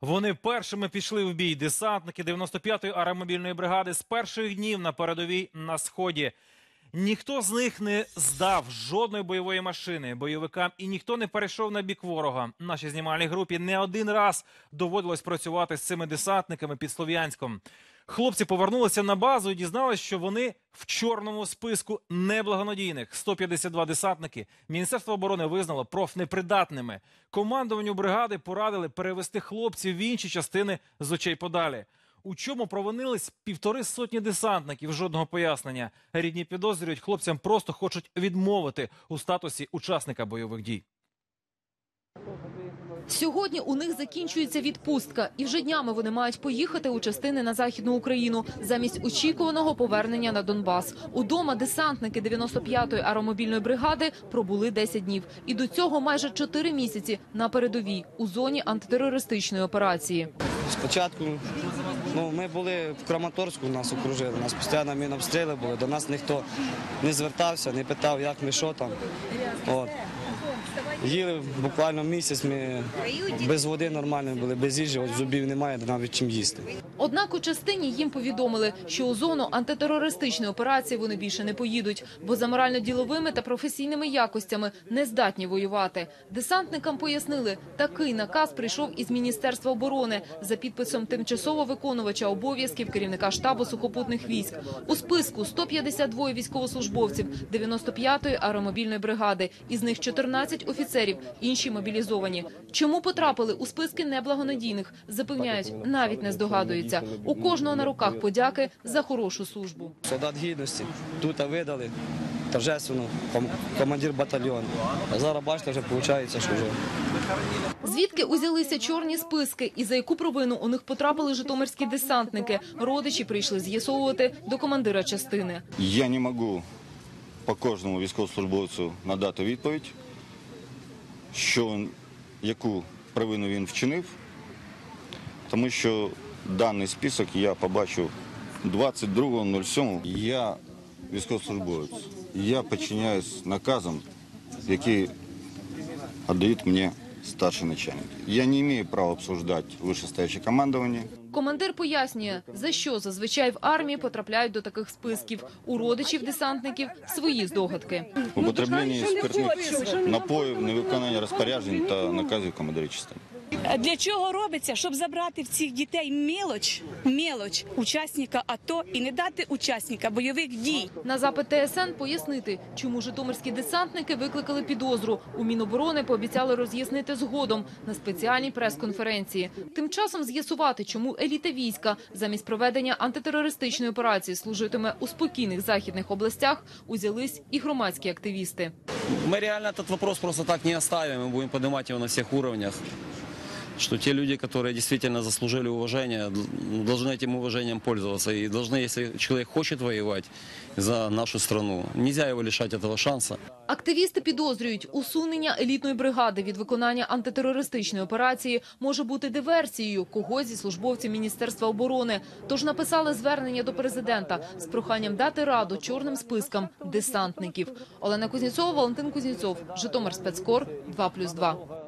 Вони першими пішли в бій. Десантники 95-ї аеромобільної бригади з перших днів на передовій на сході. Ніхто з них не здав жодної бойової машини бойовикам, і ніхто не перейшов на бік ворога. Нашій знімальній групі не один раз доводилось працювати з цими десантниками під Слов'янськом. Хлопці повернулися на базу і дізналися, що вони в чорному списку неблагонадійних. 152 десантники Міністерство оборони визнало профнепридатними. Командуванню бригади порадили перевести хлопців в інші частини з очей подалі. У чому провинились півтори сотні десантників? Жодного пояснення. Рідні підозрюють, хлопцям просто хочуть відмовити у статусі учасника бойових дій. Сьогодні у них закінчується відпустка, і вже днями вони мають поїхати у частини на західну Україну замість очікуваного повернення на Донбас. Удома десантники 95-ї аеромобільної бригади пробули 10 днів, і до цього майже 4 місяці на передовій у зоні антитерористичної операції. Спочатку ну, ми були в Краматорську, нас окружили, нас постійно мінобстріли були, до нас ніхто не звертався, не питав, як ми, що там. От. Їли буквально місяць, ми без води нормально були, без їжі, от зубів немає, навіть чим їсти. Однак у частині їм повідомили, що у зону антитерористичної операції вони більше не поїдуть, бо за морально-діловими та професійними якостями не здатні воювати. Десантникам пояснили, такий наказ прийшов із міністерства оборони за підписом тимчасово виконувача обов'язків керівника штабу сухопутних військ. У списку 152 військовослужбовців 95-ї аеромобільної бригади, із них 14 офіцерів, інші мобілізовані. Чому потрапили у списки неблагонадійних? Запевняють, навіть не здогадуються. У кожного на руках подяки за хорошу службу. Солдат гідності тут видали торжественно ком- командир батальйону. А зараз бачите, вже виходить, що вже Звідки узялися чорні списки і за яку провину у них потрапили житомирські десантники? Родичі прийшли з'ясовувати до командира частини. Я не можу по кожному військовослужбовцю надати відповідь, що яку провину він вчинив, тому що даний список я побачив 22.07. Я військовослужбовець. Я підчиняюсь наказам, які віддають мені старший начальник. Я не маю права обсуждати вищестоящее командування. Командир пояснює, за що зазвичай в армії потрапляють до таких списків. У родичів десантників свої здогадки. Употреблення спиртних напоїв, невиконання розпоряджень та наказів командирів частини. Для чого робиться, щоб забрати в цих дітей мелоч, мелоч учасника АТО і не дати учасника бойових дій? На запит ТСН пояснити, чому житомирські десантники викликали підозру. У Міноборони пообіцяли роз'яснити згодом на спеціальній прес-конференції. Тим часом з'ясувати, чому еліта війська замість проведення антитерористичної операції служитиме у спокійних західних областях, узялись і громадські активісти. Мы реально этот вопрос просто так не оставим, мы будем поднимать его на всех уровнях. Что те люди, которые действительно заслужили уважение, д- должны этим уважением пользоваться. И должны, если человек хочет воевать за нашу страну, нельзя его лишать этого шанса. Активісти підозрюють, усунення елітної бригади від виконання антитерористичної операції може бути диверсією когось зі службовців Міністерства оборони. Тож написали звернення до президента з проханням дати раду чорним спискам десантників. Олена Кузнєцова, Валентин Кузнєцов, Житомир спецкор 2+,2.